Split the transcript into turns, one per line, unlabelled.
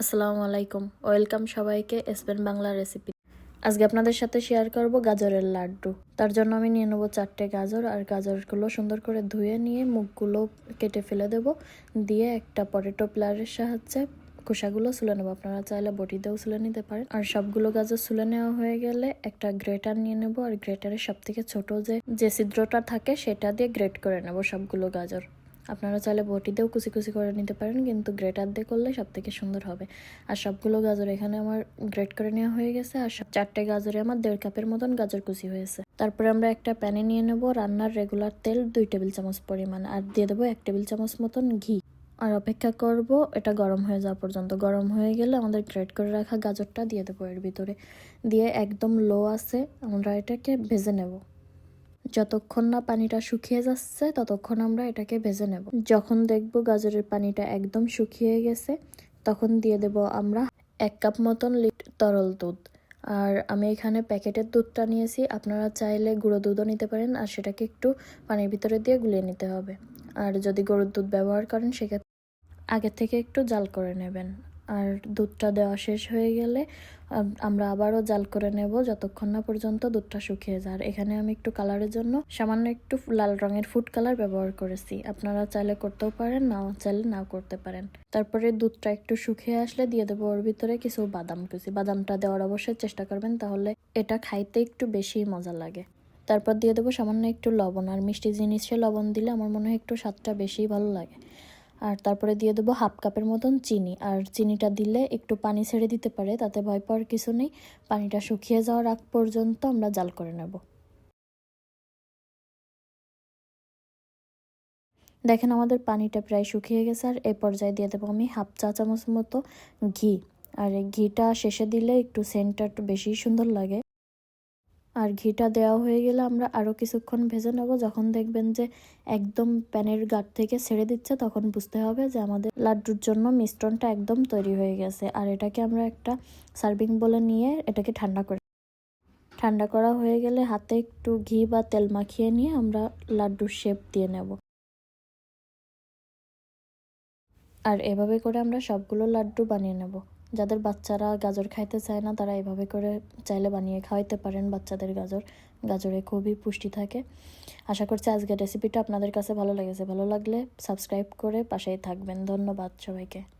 আসসালামু আলাইকুম। ওয়েলকাম সবাইকে এসপেন বাংলা রেসিপি আজকে আপনাদের সাথে শেয়ার করব গাজরের লাড্ডু। তার জন্য আমি নিয়ে নেব চারটে গাজর আর গাজরগুলো সুন্দর করে ধুয়ে নিয়ে মুখগুলো কেটে ফেলে দেব। দিয়ে একটা পটেটো প্লারের সাহায্যে খোসাগুলো সুলে নেব। আপনারা চাইলে বটিতেও সুলে নিতে পারেন। আর সবগুলো গাজর সুলে নেওয়া হয়ে গেলে একটা গ্রেটার নিয়ে নেব। আর গ্রেটারের সব থেকে ছোট যে যে ছিদ্রটা থাকে সেটা দিয়ে গ্রেট করে নেব সবগুলো গাজর। আপনারা চাইলে বটিতেও কুচি কুচি করে নিতে পারেন, কিন্তু গ্রেটার দিয়ে করলে সব থেকে সুন্দর হবে। আর সবগুলো গাজর এখানে আমার গ্রেট করে নেওয়া হয়ে গেছে, আর সব চারটে গাজরে আমার দেড় কাপের মতন গাজর কুচি হয়েছে। তারপরে আমরা একটা প্যানে নিয়ে নেব রান্নার রেগুলার তেল, দুই টেবিল চামচ পরিমাণ, আর দিয়ে দেবো এক টেবিল চামচ মতন ঘি। আর অপেক্ষা করব, এটা গরম হয়ে যাওয়া পর্যন্ত। গরম হয়ে গেলে আমাদের গ্রেট করে রাখা গাজরটা দিয়ে দেবো এর ভিতরে। দিয়ে একদম লো আছে, আমরা এটাকে ভেজে নেব। যতক্ষণ না পানিটা শুকিয়ে যাচ্ছে, ততক্ষণ আমরা এটাকে ভেজে নেব। যখন দেখব গাজরের পানিটা একদম শুকিয়ে গেছে, তখন দিয়ে দেব আমরা এক কাপ মতন লিট তরল দুধ। আর আমি এখানে প্যাকেটের দুধটা নিয়েছি, আপনারা চাইলে গুঁড়ো দুধও নিতে পারেন, আর সেটাকে একটু পানির ভিতরে দিয়ে গুলিয়ে নিতে হবে। আর যদি গরুর দুধ ব্যবহার করেন, সেক্ষেত্রে আগে থেকে একটু জাল করে নেবেন। আর দুধটা দেওয়া শেষ হয়ে গেলে আমরা আবারও জাল করে নেব যতক্ষণ না পর্যন্ত দুধটা শুকিয়ে যায়। আর এখানে আমি একটু কালারের জন্য সামান্য একটু লাল রঙের ফুড কালার ব্যবহার করেছি। আপনারা চাইলে করতেও পারেন, নাও চাইলে নাও করতে পারেন। তারপরে দুধটা একটু শুকিয়ে আসলে দিয়ে দেবো ওর ভিতরে কিছু বাদাম কুচি। বাদামটা দেওয়ার অবশ্যই চেষ্টা করবেন, তাহলে এটা খাইতে একটু বেশি মজা লাগে। তারপর দিয়ে দেবো সামান্য একটু লবণ। আর মিষ্টি জিনিসে লবণ দিলে আমার মনে হয় একটু স্বাদটা বেশি ভালো লাগে। আর তারপরে দিয়ে দেবো হাফ কাপের মতন চিনি। আর চিনিটা দিলে একটু পানি ছেড়ে দিতে পারে, তাতে ভয় পাওয়ার কিছু নেই। পানিটা শুকিয়ে যাওয়ার আগ পর্যন্ত আমরা জাল করে নেব। দেখেন আমাদের পানিটা প্রায় শুকিয়ে গেছে, আর এ পর্যায়ে দিয়ে দেবো আমি হাফ চা চামচ মতো ঘি। আর ঘিটা শেষে দিলে একটু সেন্টটা একটু বেশি সুন্দর লাগে। আর ঘিটা দেওয়া হয়ে গেলে আমরা আরও কিছুক্ষণ ভেজে নেব। যখন দেখবেন যে একদম প্যানের গাট থেকে ছেড়ে দিচ্ছে, তখন বুঝতে হবে যে আমাদের লাড্ডুর জন্য মিশ্রণটা একদম তৈরি হয়ে গেছে। আর এটাকে আমরা একটা সার্ভিং বলে নিয়ে এটাকে ঠান্ডা করে ঠান্ডা করা হয়ে গেলে হাতে একটু ঘি বা তেল মাখিয়ে নিয়ে আমরা লাড্ডুর শেপ দিয়ে নেব। আর এভাবে করে আমরা সবগুলো লাড্ডু বানিয়ে নেব। যাদের বাচ্চারা গাজর খাইতে চায় না, তারা এভাবে করে চাইলে বানিয়ে খাওয়াইতে পারেন বাচ্চাদের গাজর। গাজরে খুবই পুষ্টি থাকে। আশা করছি আজকের রেসিপিটা আপনাদের কাছে ভালো লেগেছে। ভালো লাগলে সাবস্ক্রাইব করে পাশেই থাকবেন। ধন্যবাদ সবাইকে।